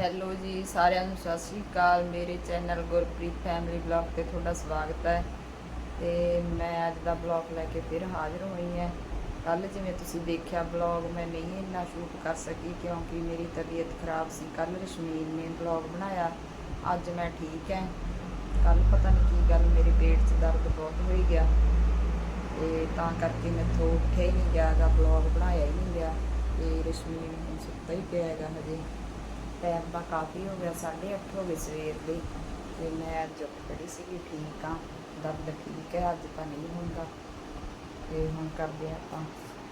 Hello ਜੀ, ਸਾਰਿਆਂ ਨੂੰ ਸਤਿ ਸ਼੍ਰੀ ਅਕਾਲ। ਮੇਰੇ ਚੈਨਲ ਗੁਰਪ੍ਰੀਤ ਫੈਮਿਲੀ ਬਲੌਗ ਤੇ ਤੁਹਾਡਾ ਸਵਾਗਤ ਹੈ। ਤੇ ਮੈਂ ਅੱਜ ਦਾ ਬਲੌਗ ਲੈ ਕੇ ਫਿਰ ਹਾਜ਼ਰ ਹੋਈ ਹਾਂ। ਕੱਲ ਜਿਵੇਂ ਤੁਸੀਂ ਦੇਖਿਆ ਬਲੌਗ ਮੈਂ ਨਹੀਂ ਇੰਨਾ ਸ਼ੂਟ ਕਰ ਸਕੀ ਕਿਉਂਕਿ ਮੇਰੀ ਤਬੀਅਤ ਖਰਾਬ ਸੀ। ਕੱਲ ਰਸ਼ਮੀਨ ਨੇ ਬਲੌਗ ਬਣਾਇਆ। ਅੱਜ ਮੈਂ ਠੀਕ ਹਾਂ। ਕੱਲ ਪਤਾ ਨਹੀਂ ਕੀ ਗੱਲ, ਮੇਰੇ ਪੇਟ 'ਚ ਦਰਦ ਬਹੁਤ ਹੋਈ ਗਿਆ। ਤੇ ਤਾਂ ਕਰਕੇ ਮੈਥੋਂ ਉੱਠਿਆ ਹੀ ਨਹੀਂ ਗਿਆਗਾ ਬਲੌਗ ਬਣਾਇਆ ਹੀ ਨਹੀਂ ਗਿਆ। ਤੇ ਰਸ਼ਮੀਨ ਸੁੱਤਾ ਹੀ ਪਿਆ ਹੈਗਾ ਹਜੇ। ਟਾਈਮ ਤਾਂ ਕਾਫੀ ਹੋ ਗਿਆ 8:30 ਹੋ ਗਏ ਸਵੇਰ ਦੇ। ਤੇ ਮੈਂ ਅੱਜ ਉੱਠ ਖੜੀ ਸੀਗੀ, ਠੀਕ ਆ ਦਰਦ ਠੀਕ ਹੈ, ਅੱਜ ਤਾਂ ਨਹੀਂ ਹੁੰਦਾ। ਤੇ ਹੁਣ ਕਰਦੇ ਹਾਂ ਆਪਾਂ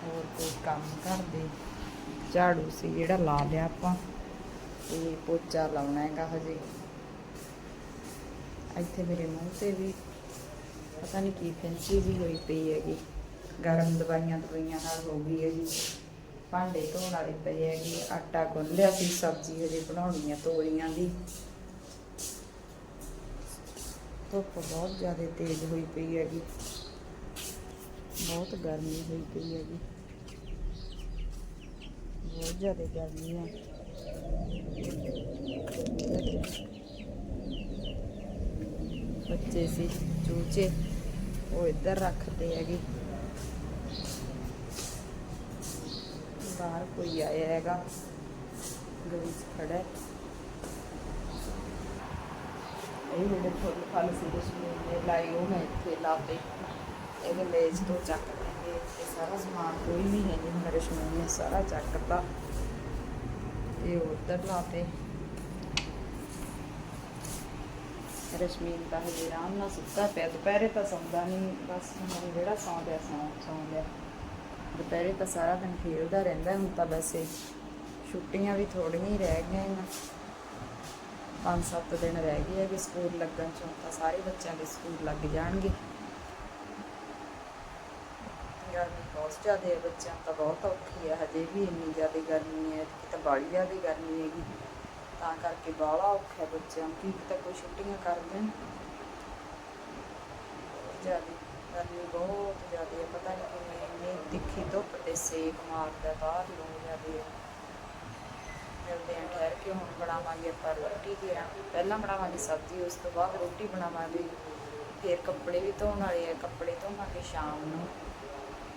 ਹੋਰ ਕੋਈ ਕੰਮ ਕਰਦੇ ਝਾੜੂ ਸੀ ਜਿਹੜਾ ਲਾ ਲਿਆ ਆਪਾਂ, ਤੇ ਪੋਚਾ ਲਾਉਣਾ ਹੈਗਾ ਹਜੇ। ਇੱਥੇ ਮੇਰੇ ਮੂੰਹ ਤੇ ਵੀ ਪਤਾ ਨਹੀਂ ਕੀ ਫੈਂਸੀ ਵੀ ਹੋਈ ਪਈ ਹੈਗੀ। ਗਰਮ ਦਵਾਈਆਂ ਦਵਾਈਆਂ ਨਾਲ ਹੋ ਗਈ ਹੈ ਜੀ ਭਾਂਡੇ ਧੋਣ ਵਾਲੇ ਪਏ ਹੈਗੀ, ਆਟਾ ਗੁੰਨ ਲਿਆ ਸੀ, ਸਬਜ਼ੀ ਹਜੇ ਬਣਾਉਣੀ ਆ ਤੋਰੀਆਂ ਦੀ। ਧੁੱਪ ਬਹੁਤ ਜ਼ਿਆਦਾ ਤੇਜ਼ ਹੋਈ ਪਈ ਹੈਗੀ। ਬਹੁਤ ਗਰਮੀ ਹੋਈ ਪਈ ਹੈਗੀ। ਬਹੁਤ ਜ਼ਿਆਦਾ ਗਰਮੀ ਹੈ ਬੱਚੇ ਸੀ, ਚੂਚੇ, ਉਹ ਇੱਧਰ ਰੱਖਦੇ ਹੈਗੇ। ਬਾਹਰ ਕੋਈ ਆਇਆ ਹੈਗਾ। ਗਲੀ 'ਚ ਖੜਾ ਹੈ। ਇਹ ਜਿਹੜੇ ਫੁੱਲ ਫਲ ਸੀ ਰਸਮੀਨ ਲਾਏ, ਉਹ ਮੈਂ ਇੱਥੇ ਲਾਤੇ। ਇਹਦੇ ਮੇਜ਼ ਤੋਂ ਚੱਕ ਲੈਂਗੇ ਇਹ ਸਾਰਾ ਸਮਾਨ ਕੋਈ ਵੀ ਹੈ ਨਹੀਂ ਮੇਰੇ ਰਸਮੀਨ ਸਾਰਾ ਚੱਕਤਾ ਤੇ ਉੱਧਰ ਲਾਤੇ। ਰਸ਼ਮੀਨ ਤਾਂ ਹਜੇ ਆਰਾਮ ਨਾਲ ਸੁੱਤਾ ਪਿਆ। ਦੁਪਹਿਰੇ ਤਾਂ ਸੌਂਦਾ ਨਹੀਂ, ਬਸ ਹੁਣ ਜਿਹੜਾ ਸੌਂ ਗਿਆ ਸੌਂ ਸੌਂ ਦੁਪਹਿਰੇ ਤਾਂ ਸਾਰਾ ਦਿਨ ਖੇਡਦਾ ਰਹਿੰਦਾ, ਹੁਣ ਤਾਂ ਵੈਸੇ ਛੁੱਟੀਆਂ ਵੀ ਥੋੜੀਆਂ ਹੀ ਰਹਿ ਗਈਆਂ ਨੇ। ਪੰਜ ਸੱਤ ਦਿਨ ਰਹਿ ਗਏ ਹੈਗੇ ਸਕੂਲ ਲੱਗਣ ਚੋਂ, ਤਾਂ ਸਾਰੇ ਬੱਚਿਆਂ ਦੇ ਸਕੂਲ ਲੱਗ ਜਾਣਗੇ। ਗਰਮੀ ਬਹੁਤ ਜ਼ਿਆਦਾ ਹੈ ਬੱਚਿਆਂ ਤਾਂ ਬਹੁਤ ਔਖੀ ਹੈ ਹਜੇ ਵੀ ਇੰਨੀ ਜ਼ਿਆਦਾ ਗਰਮੀ ਹੈ ਕਿ ਤਾਂ ਬੜੀ ਜ਼ਿਆਦਾ ਗਰਮੀ ਹੈਗੀ। ਤਾਂ ਕਰਕੇ ਬਾਹਲਾ ਔਖਾ ਹੈ ਬੱਚਿਆਂ ਨੂੰ ਕੀ ਤਾਂ ਕੋਈ ਛੁੱਟੀਆਂ ਕਰ ਦੇਣ ਜ਼ਿਆਦਾ। ਗਰਮੀ ਬਹੁਤ ਜ਼ਿਆਦਾ ਹੈ। ਪਤਾ ਨਹੀਂ ਕਿਵੇਂ ਇੰਨੀ ਤਿੱਖੀ ਧੁੱਪ ਤੇ ਸੇਕ ਮਾਰਦਾ ਬਾਹਰ ਲੋਕ ਜ਼ਿਆਦਾ ਹੈ। ਮਿਲਦੇ ਹਾਂ ਠਹਿਰ ਕੇ ਹੁਣ ਬਣਾਵਾਂਗੇ ਆਪਾਂ ਰੋਟੀ ਦੀ ਪਹਿਲਾਂ ਬਣਾਵਾਂਗੇ ਸਬਜ਼ੀ, ਉਸ ਤੋਂ ਬਾਅਦ ਰੋਟੀ ਬਣਾਵਾਂਗੇ। ਫਿਰ ਕੱਪੜੇ ਵੀ ਧੋਣ ਵਾਲੇ ਆ। ਕੱਪੜੇ ਧੋਵਾਂਗੇ ਸ਼ਾਮ ਨੂੰ।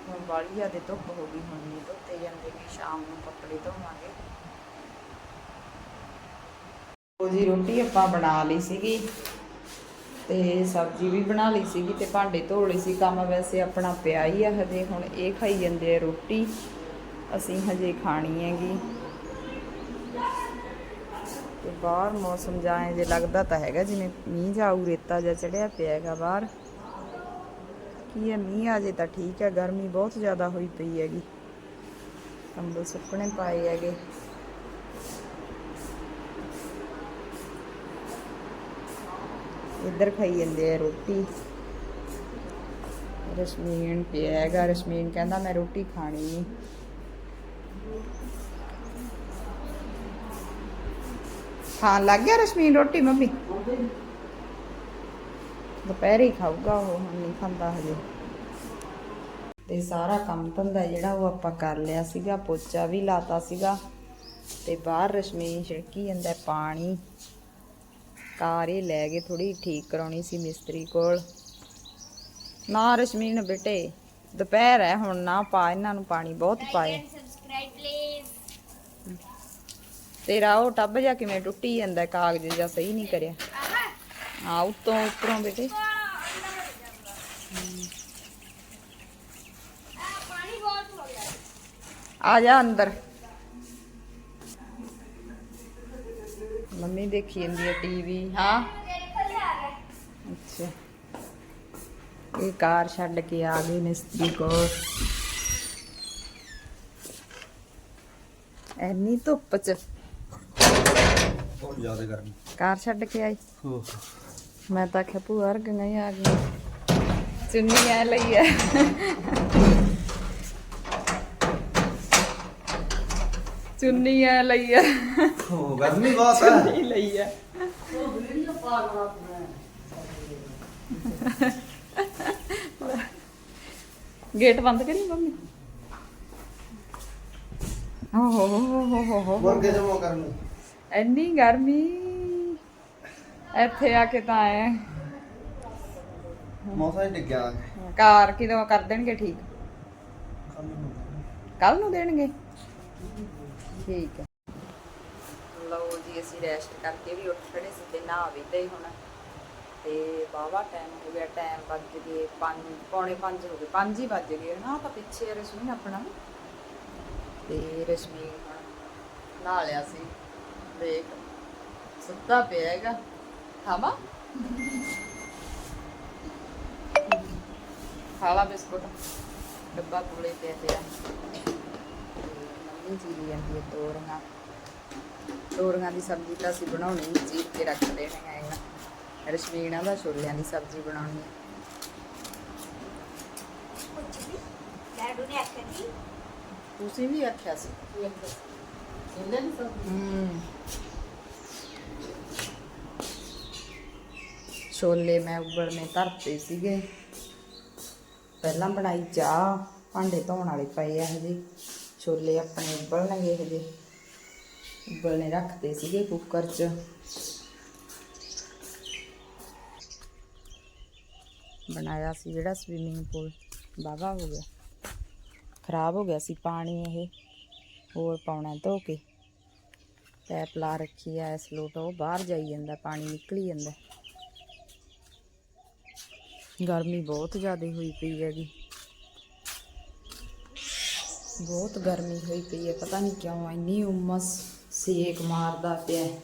ਹੁਣ ਬਾਹਲੀ ਜ਼ਿਆਦਾ ਧੁੱਪ ਹੋ ਗਈ, ਹੁਣ ਨਹੀਂ ਧੋਤੇ ਜਾਂਦੇ ਕਿ ਸ਼ਾਮ ਨੂੰ ਕੱਪੜੇ ਧੋਵਾਂਗੇ। ਉਹ ਜੀ, ਰੋਟੀ ਆਪਾਂ ਬਣਾ ਲਈ ਸੀਗੀ। ਤੇ ਸਬਜ਼ੀ ਵੀ ਬਣਾ ਲਈ ਸੀਗੀ ਤੇ ਭਾਂਡੇ ਧੋ ਲਏ ਸੀ। ਕੰਮ ਵੈਸੇ ਆਪਣਾ ਪਿਆ ਹੀ ਆ ਹਜੇ, ਹੁਣ ਇਹ ਖਾਈ ਜਾਂਦੇ ਆ ਰੋਟੀ। ਅਸੀਂ ਹਜੇ ਖਾਣੀ ਹੈਗੀ। ਤੇ ਬਾਹਰ ਮੌਸਮ ਜਾਏ ਜੇ ਲੱਗਦਾ ਤਾਂ ਹੈਗਾ, ਜਿਵੇਂ ਮੀਂਹ ਜਾਊ ਰੇਤਾ ਜਿਹਾ ਚੜਿਆ ਪਿਆ ਹੈਗਾ ਬਾਹਰ। ਕੀ ਹੈ ਮੀਂਹ ਆ ਜੇ ਤਾਂ ਠੀਕ ਹੈ ਗਰਮੀ ਬਹੁਤ ਜ਼ਿਆਦਾ ਹੋਈ ਪਈ ਹੈਗੀ। ਕੰਬਲ ਸੁੱਕਣੇ ਪਾਏ ਹੈਗੇ। ਇੱਧਰ ਖਾਈ ਜਾਂਦੇ ਆ ਰੋਟੀ। ਰਸ਼ਮੀਨ ਪਿਆ ਹੈਗਾ ਰਸ਼ਮੀਨ ਕਹਿੰਦਾ ਮੈਂ ਰੋਟੀ ਖਾਣੀ ਨਹੀਂ ਖਾਣ ਲੱਗ ਗਿਆ ਰਸ਼ਮੀਨ ਰੋਟੀ ਮੰਮੀ? ਦੁਪਹਿਰੇ ਹੀ ਖਾਊਗਾ ਉਹ, ਹੁਣ ਨਹੀਂ ਖਾਂਦਾ ਹਜੇ। ਤੇ ਸਾਰਾ ਕੰਮ ਧੰਦਾ ਜਿਹੜਾ ਉਹ ਆਪਾਂ ਕਰ ਲਿਆ ਸੀਗਾ, ਪੋਚਾ ਵੀ ਲਾਤਾ ਸੀਗਾ। ਤੇ ਬਾਹਰ ਰਸ਼ਮੀਨ ਛਿੜਕੀ ਜਾਂਦਾ ਪਾਣੀ। ਕਾਰ ਇਹ ਲੈ ਗਏ ਥੋੜੀ ਠੀਕ ਕਰਾਉਣੀ ਸੀ ਮਿਸਤਰੀ ਕੋਲ। ਨਾ ਰਸ਼ਮੀਨ ਬੇਟੇ ਦੁਪਹਿਰ ਹੈ ਹੁਣ ਨਾ ਪਾ ਇਹਨਾਂ ਨੂੰ ਪਾਣੀ ਬਹੁਤ ਪਾਏ। ਤੇਰਾ ਉਹ ਟੱਬ ਜਾਂ ਕਿਵੇਂ ਟੁੱਟੀ ਜਾਂਦਾ ਕਾਗਜ਼ ਜਾਂ ਸਹੀ ਨਹੀਂ ਕਰਿਆ। ਆ ਉੱਤੋਂ ਉੱਪਰੋਂ ਬੇਟੇ। ਪਾਣੀ ਬਹੁਤ ਹੋ ਗਿਆ। ਆ ਜਾ ਅੰਦਰ। ਮੰਮੀ ਦੇਖੀ ਜਾਂਦੀ ਹੈ ਟੀਵੀ ਹਾਂ ਮੇਰੇ ਕੋਲ ਆ ਗਿਆ ਅੱਛਾ ਇਹ ਕਾਰ ਛੱਡ ਕੇ ਆ ਗਈ ਮਿਸਤਰੀ ਕੋਲ ਐਨੀ ਧੁੱਪ ਚ ਬਹੁਤ ਜ਼ਿਆਦਾ ਗਰਮੀ ਕਾਰ ਛੱਡ ਕੇ ਆਈ ਹੋ ਮੈਂ ਤਾਂ ਆਖਿਆ ਭੂਆ ਵਰਗੀਆਂ ਹੀ ਆ ਗਈਆਂ ਚੁੰਨੀ ਐ ਲਈ ਐ ਐ ਲਈ ਐ। ਹੋ ਗਰਮੀ ਬਹੁਤ ਹੈ ਲਈ ਐ। ਗੇਟ ਬੰਦ ਕਰੀ ਮੰਮੀ? ਓ ਹੋ ਹੋ ਹੋ ਹੋ ਹੋ ਮੁਰਗੇ ਜਮਾ ਕਰਨੀ ਇੰਨੀ ਗਰਮੀ। ਇੱਥੇ ਆ ਕੇ ਤਾਂ ਆਏ ਮੌਸਮ ਹੀ ਡਿੱਗਿਆ। ਕਾਰ ਕਿਦੋਂ ਕਰ ਦੇਣਗੇ ਠੀਕ? ਕੱਲ ਨੂੰ ਦੇਣਗੇ। ਠੀਕ ਹੈ। ਲਓ ਜੀ, ਅਸੀਂ ਰੈਸਟ ਕਰਕੇ ਵੀ ਉੱਠ ਖੜੇ ਸੀ ਤੇ ਨਹਾ ਵੀ ਲਈ ਹੁਣ। ਤੇ ਬਾਵਾ ਟਾਈਮ ਹੋ ਗਿਆ ਟਾਈਮ ਵੱਜ ਗਏ 5 ਪੌਣੇ 5 ਹੋ ਗਏ 5 ਹੀ ਵੱਜ ਗਏ। ਨਾ ਤਾਂ ਪਿੱਛੇ ਰਸਮੀ ਆਪਣਾ। ਤੇ ਰਸਮੀ ਨਹਾ ਲਿਆ ਸੀ। ਦੇਖ, ਸੁੱਤਾ ਪਿਆ ਹੈਗਾ। ਖਾਵਾ? ਖਾਲਾ ਬਿਸਕੁਟ। ਡੱਬਾ ਕੋਲੇ ਪਿਆ ਪਿਆ। ਤੇ ਮੰਮੀ ਜੀ ਜਾਂਦੀ ਹੈ ਤੋਰੀਆਂ। ਤੋਰੀਆਂ ਦੀ ਸਬਜ਼ੀ ਤਾਂ ਅਸੀਂ ਬਣਾਉਣੀ ਨਹੀਂ ਚੀਰ ਕੇ ਰੱਖ ਦੇਣੀ ਹੈਗਾ ਰਸ਼ਮੀਨਾ ਦਾ ਛੋਲਿਆਂ ਦੀ ਸਬਜ਼ੀ ਬਣਾਉਣੀ ਹੈ ਡੈਡੂ ਨੇ ਆਖਿਆ ਸੀ? ਤੁਸੀਂ ਵੀ ਆਖਿਆ ਸੀ। ਹੂੰ। ਛੋਲੇ ਮੈਂ ਉਬਲਣੇ ਧਰਤੇ ਸੀਗੇ। ਪਹਿਲਾਂ ਬਣਾਈ ਚਾਹ ਭਾਂਡੇ ਧੋਣ ਵਾਲੇ ਪਏ ਆ ਹਜੇ। ਛੋਲੇ ਆਪਣੇ ਉਬਲਣਗੇ ਹਜੇ ਉਬਲਣੇ ਰੱਖਦੇ ਸੀਗੇ ਕੁੱਕਰ 'ਚ ਬਣਾਇਆ ਸੀ ਜਿਹੜਾ ਸਵਿਮਿੰਗ ਪੂਲ ਬਾਗਾ ਹੋ ਗਿਆ ਖਰਾਬ ਹੋ ਗਿਆ ਸੀ ਪਾਣੀ ਇਹ ਹੋਰ ਪਾਉਣਾ ਧੋ ਕੇ ਪੈਪ ਲਾ ਰੱਖੀ ਐ ਸਲੋਟ ਉਹ ਬਾਹਰ ਜਾਈ ਜਾਂਦਾ ਪਾਣੀ ਨਿਕਲੀ ਜਾਂਦਾ ਗਰਮੀ ਬਹੁਤ ਜ਼ਿਆਦਾ ਹੋਈ ਪਈ ਹੈਗੀ ਬਹੁਤ ਗਰਮੀ ਹੋਈ ਪਈ ਹੈ, ਪਤਾ ਨਹੀਂ ਕਿਉਂ ਇੰਨੀ ਉਮਸ ਸੇਕ ਮਾਰਦਾ ਪਿਆ ਹੈ।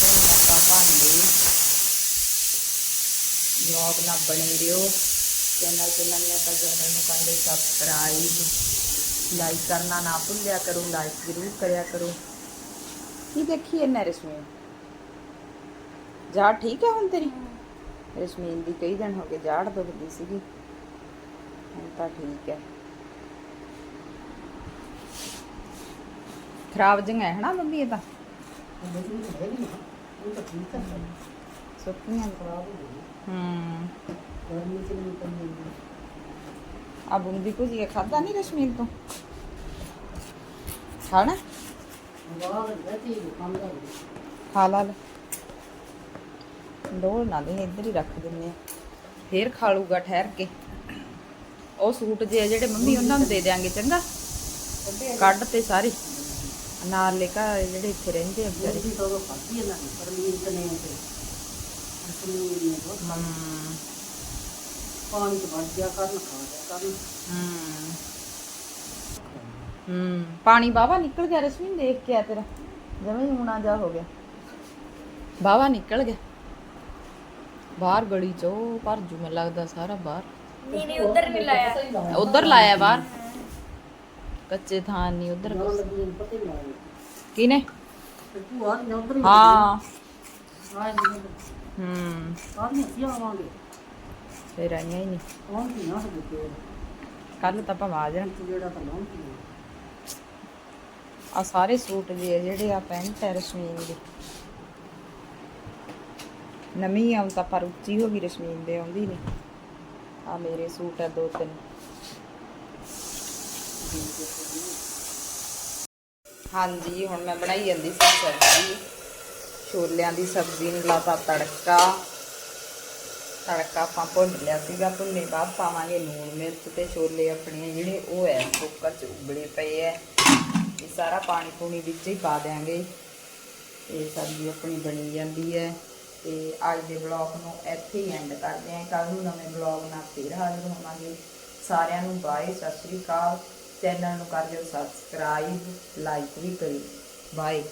ਧੋਣੇ ਆਪਾਂ ਭਾਂਡੇ ਵਲੌਗ ਨਾ ਬਣੇ ਰਿਓ ਚੈਨਲ ਤੇ ਨਵੇਂ ਤਾਂ ਚੈਨਲ ਨੂੰ ਕਰ ਲਈ ਸਬਸਕ੍ਰਾਈਬ ਲਾਈਕ ਕਰਨਾ ਨਾ ਭੁੱਲਿਆ ਕਰੋ ਲਾਈਕ ਜ਼ਰੂਰ ਕਰਿਆ ਕਰੋ। ਕੀ ਦੇਖੀ ਇਹ ਰਸਮੀਨ ਜਾੜ ਠੀਕ ਹੈ ਹੁਣ ਤੇਰੀ? ਰਸਮੀਨ ਦੀ ਕਈ ਦਿਨ ਹੋ ਗਏ ਜਾੜ ਦੁਖਦੀ ਸੀਗੀ। ਹੁਣ ਤਾਂ ਠੀਕ ਹੈ। ਖਰਾਬ ਜਿਹਾ ਹੈ ਹਨਾ ਮੰਮੀ ਇਹ ਤਾਂ? ਸੁੱਕੀਆਂ। ਹੂੰ। ਆ ਬੂੰਦੀ ਕੁਝ ਖਾਦਾ ਨਹੀਂ ਰਸ਼ਮੀਨ ਤੋਂ? ਖਾਣਾ? ਖਾ ਲਾ ਲੈ। ਡੋਲ ਨਾ ਦੇ ਇੱਧਰ ਹੀ ਰੱਖ ਦਿੰਨੇ ਆ। ਫੇਰ ਖਾ ਲੂਗਾ ਠਹਿਰ ਕੇ। ਉਹ ਸੂਟ ਜੇ ਜਿਹੜੇ ਮੰਮੀ ਉਹਨਾਂ ਨੂੰ ਦੇ ਦਿਆਂਗੇ ਚੰਗਾ? ਕੱਢ ਤੇ ਸਾਰੇ। ਨਾਲ ਲੈ ਕੇ ਜਿਹੜੇ ਇੱਥੇ ਰਹਿੰਦੇ ਆ ਵਿਚਾਰੇ। ਪਾਣੀ ਚ ਵੜ ਗਿਆ ਕਰਨ ਖਾ ਗਿਆ ਕਰਨ ਹਮ। ਹਮ। ਪਾਣੀ ਬਾਵਾ ਨਿਕਲ ਗਿਆ ਰਸਮੀਨ ਦੇਖ ਕੇ ਆ ਤੇਰਾ। ਜਮੇ ਹੀ ਹੁਣਾ ਜਾ ਹੋ ਗਿਆ। ਬਾਵਾ ਨਿਕਲ ਗਿਆ। ਬਾਹਰ ਗਲੀ ਚੋਂ ਭਰ ਜੂ ਮੈਨੂੰ ਲੱਗਦਾ ਸਾਰਾ ਬਾਹਰ। ਨਹੀਂ ਨਹੀਂ ਉਧਰ ਨਹੀਂ ਲਾਇਆ। ਉਧਰ ਲਾਇਆ ਬਾਹਰ। ਕੱਚੇ ਥਾਂ ਨਹੀਂ ਉਧਰ ਕਿਨੇ ਹੀ ਹਾਂ। ਫੇਰ ਆਈਆਂ ਹੀ ਨਹੀਂ। ਕੱਲ ਤਾਂ। ਆਪਾਂ ਆ ਜਾਣ ਤੂੰ ਜਿਹੜਾ ਤਾਂ ਲਾਉਂਦੀ ਹੈ ਆ ਸਾਰੇ ਸੂਟ ਆ ਜਿਹੜੇ ਆ ਪੈਂਟ ਹੈ ਰਸ਼ਮੀਨ ਦੇ। ਨਵੀਂ ਆਉਂ ਤਾਂ ਪਰ ਉੱਚੀ ਹੋ ਗਈ, ਰਸ਼ਮੀਨ ਦੇ ਆਉਂਦੀ ਨਹੀਂ ਆ ਮੇਰੇ ਸੂਟ ਆ ਦੋ ਤਿੰਨ। ਹਾਂਜੀ, ਹੁਣ ਮੈਂ ਬਣਾਈ ਜਾਂਦੀ ਸੀ ਸਬਜ਼ੀ। ਛੋਲਿਆਂ ਦੀ ਸਬਜ਼ੀ ਨੂੰ ਲਾਤਾ ਤੜਕਾ। ਤੜਕਾ ਆਪਾਂ ਭੁੰਨ ਲਿਆ ਸੀਗਾ, ਭੁੰਨੇ ਬਾਅਦ ਪਾਵਾਂਗੇ ਲੂਣ ਮਿਰਚ ਤੇ ਛੋਲੇ ਆਪਣੇ ਜਿਹੜੇ ਉਹ ਐ, ਕੁੱਕਰ 'ਚ ਉਬਲੇ ਪਏ ਐ। ਇਹ ਸਾਰਾ ਪਾਣੀ ਪੂਣੀ ਵਿੱਚ ਹੀ ਪਾ ਦਿਆਂਗੇ। ਇਹ ਸਬਜ਼ੀ ਆਪਣੀ ਬਣੀ ਜਾਂਦੀ ਹੈ ਤੇ ਅੱਜ ਦੇ ਬਲੌਗ ਨੂੰ ਇੱਥੇ ਹੀ ਐਂਡ ਕਰਦੇ ਆਂ ਕੱਲ ਨੂੰ ਨਵੇਂ ਬਲੌਗ ਨਾਲ ਫੇਰ ਹਾਜ਼ਰ ਹੋਵਾਂਗੇ। ਸਾਰਿਆਂ ਨੂੰ ਬਾਏ ਸਤਿ ਸ਼੍ਰੀ ਅਕਾਲ। ਚੈਨਲ ਨੂੰ ਕਰ ਦਿਓ ਸਬਸਕ੍ਰਾਈਬ ਲਾਈਕ ਵੀ ਕਰਿਓ। ਬਾਏ